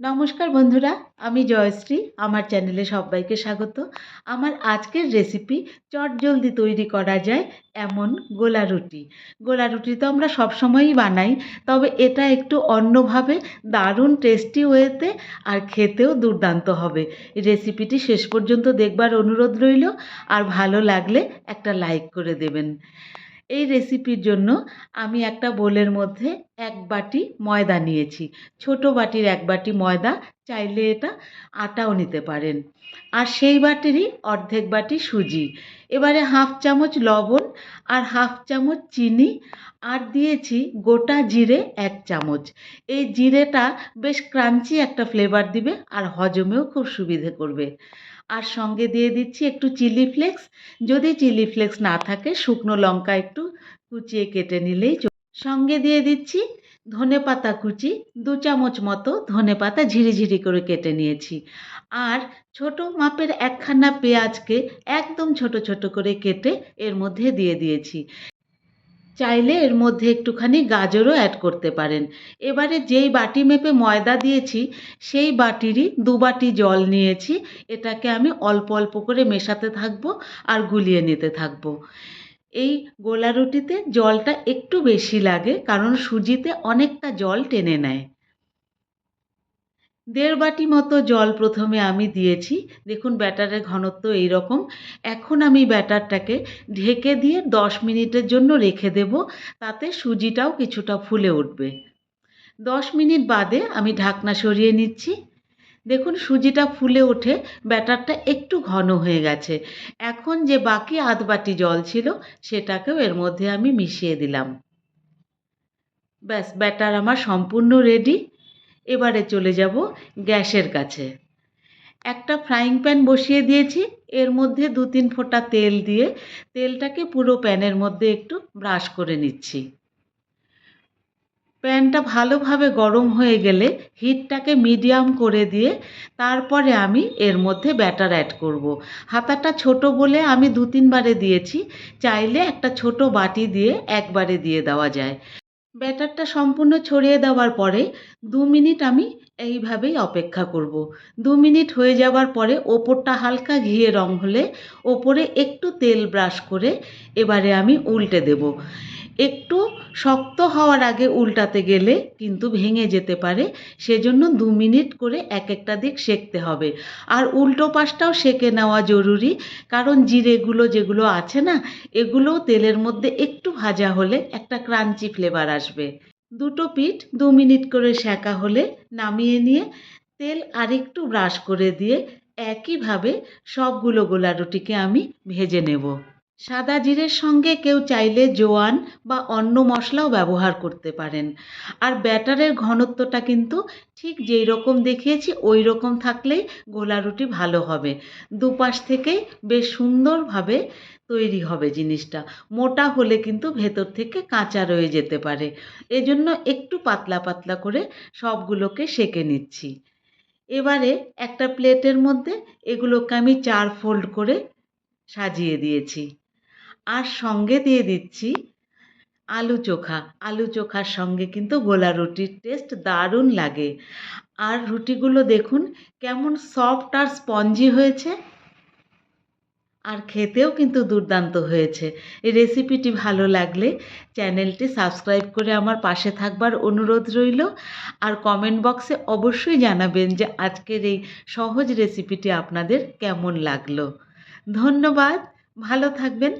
নমস্কার বন্ধুরা, আমি জয়শ্রী, আমার চ্যানেলে সবাইকে স্বাগত। আমার আজকের রেসিপি চটজলদি তৈরি করা যায় এমন গোলা রুটি। গোলা রুটি তো আমরা সবসময়ই বানাই, তবে এটা একটু অন্যভাবে, দারুণ টেস্টি ওয়েতে আর খেতেও দুর্দান্ত হবে। রেসিপিটি শেষ পর্যন্ত দেখবার অনুরোধ রইল, আর ভালো লাগলে একটা লাইক করে দেবেন। এই রেসিপির জন্য আমি একটা বোলের মধ্যে এক বাটি ময়দা নিয়েছি। ছোট বাটির এক বাটি ময়দা, চাইলে এটা আটাও নিতে পারেন। আর সেই বাটিরই অর্ধেক বাটি সুজি। এবারে হাফ চামচ লবণ আর হাফ চামচ চিনি আর দিয়েছি গোটা জিরে এক চামচ। এই জিরেটা বেশ ক্রাঞ্চি একটা ফ্লেভার দিবে আর হজমেও খুব সুবিধে করবে। আর সঙ্গে দিয়ে দিচ্ছি একটু চিলি ফ্লেক্স। যদি চিলি ফ্লেক্স না থাকে, শুকনো লঙ্কা একটু কুচিয়ে কেটে নিলেই সঙ্গে দিয়ে দিচ্ছি ধনে পাতা কুচি। দু চামচ মতো ধনে পাতা ঝিরিঝিরি করে কেটে নিয়েছি। আর ছোট মাপের একখানা পেঁয়াজকে একদম ছোট ছোট করে কেটে এর মধ্যে দিয়ে দিয়েছি। চাইলে এর মধ্যে একটুখানি গাজরও অ্যাড করতে পারেন। এবারে যেই বাটি মেপে ময়দা দিয়েছি, সেই বাটিরই দু বাটি জল নিয়েছি। এটাকে আমি অল্প অল্প করে মেশাতে থাকব আর গুলিয়ে নিতে থাকব। এই গোলা রুটিতে জলটা একটু বেশি লাগে, কারণ সুজিতে অনেকটা জল টেনে নেয়। দেড় বাটি মতো জল প্রথমে আমি দিয়েছি। দেখুন ব্যাটারের ঘনত্ব এই রকম এখন আমি ব্যাটারটাকে ঢেকে দিয়ে দশ মিনিটের জন্য রেখে দেব। তাতে সুজিটাও কিছুটা ফুলে উঠবে। দশ মিনিট বাদে আমি ঢাকনা সরিয়ে নিচ্ছি। দেখুন সুজিটা ফুলে ওঠে, ব্যাটারটা একটু ঘন হয়ে গেছে। এখন যে বাকি আধ বাটি জল ছিল, সেটাকেও এর মধ্যে আমি মিশিয়ে দিলাম। ব্যাস, ব্যাটার আমার সম্পূর্ণ রেডি। এবারে চলে যাব গ্যাসের কাছে। একটা ফ্রাইং প্যান বসিয়ে দিয়েছি, এর মধ্যে দু তিন ফোঁটা তেল দিয়ে তেলটাকে পুরো প্যানের মধ্যে একটু ব্রাশ করে নিচ্ছি। প্যানটা ভালোভাবে গরম হয়ে গেলে হিটটাকে মিডিয়াম করে দিয়ে তারপরে আমি এর মধ্যে ব্যাটার অ্যাড করব। হাতাটা ছোট বলে আমি দু তিনবারে দিয়েছি, চাইলে একটা ছোট বাটি দিয়ে একবারে দিয়ে দেওয়া যায়। ব্যাটারটা সম্পূর্ণ ছড়িয়ে দেওয়ার পরে দু মিনিট আমি এইভাবেই অপেক্ষা করব। দু মিনিট হয়ে যাওয়ার পরে ওপরটা হালকা ঘিয়ে রং হলে ওপরে একটু তেল ব্রাশ করে এবারে আমি উল্টে দেব একটু শক্ত হওয়ার আগে উল্টাতে গেলে কিন্তু ভেঙে যেতে পারে, সেজন্য দু মিনিট করে এক একটা দিক সেঁকতে হবে। আর উল্টো পাশটাও সেঁকে নেওয়া জরুরি, কারণ জিরেগুলো যেগুলো আছে না, এগুলোও তেলের মধ্যে একটু ভাজা হলে একটা ক্রাঞ্চি ফ্লেভার আসবে। দুটো পিঠ দু মিনিট করে সেঁকা হলে নামিয়ে নিয়ে তেল আরেকটু ব্রাশ করে দিয়ে একইভাবে সবগুলো গোলা রুটিকে আমি ভেজে নেব। সাদা জিরের সঙ্গে কেউ চাইলে জোয়ান বা অন্য মশলাও ব্যবহার করতে পারেন। আর ব্যাটারের ঘনত্বটা কিন্তু ঠিক যেই রকম দেখিয়েছি, ওই রকম থাকলেই গোলা রুটি ভালো হবে। দুপাশ থেকেই বেশ সুন্দরভাবে তৈরি হবে জিনিসটা। মোটা হলে কিন্তু ভেতর থেকে কাঁচা রয়ে যেতে পারে। এজন্য একটু পাতলা পাতলা করে সবগুলোকে সেঁকে নিচ্ছি। এবারে একটা প্লেটের মধ্যে এগুলোকে আমি চার ফোল্ড করে সাজিয়ে দিয়েছি। আর সঙ্গে দিয়ে দিচ্ছি আলু চোখা। আলু চোখার সঙ্গে কিন্তু গোলা রুটির টেস্ট দারুণ লাগে। আর রুটিগুলো দেখুন কেমন সফট আর স্পঞ্জি হয়েছে। আর খেতেও কিন্তু দুর্দান্ত হয়েছে। এই রেসিপিটি ভালো লাগলে চ্যানেলটি সাবস্ক্রাইব করে আমার পাশে থাকবার অনুরোধ রইল। আর কমেন্ট বক্সে অবশ্যই জানাবেন যে আজকের এই সহজ রেসিপিটি আপনাদের কেমন লাগল। ধন্যবাদ, ভালো থাকবেন।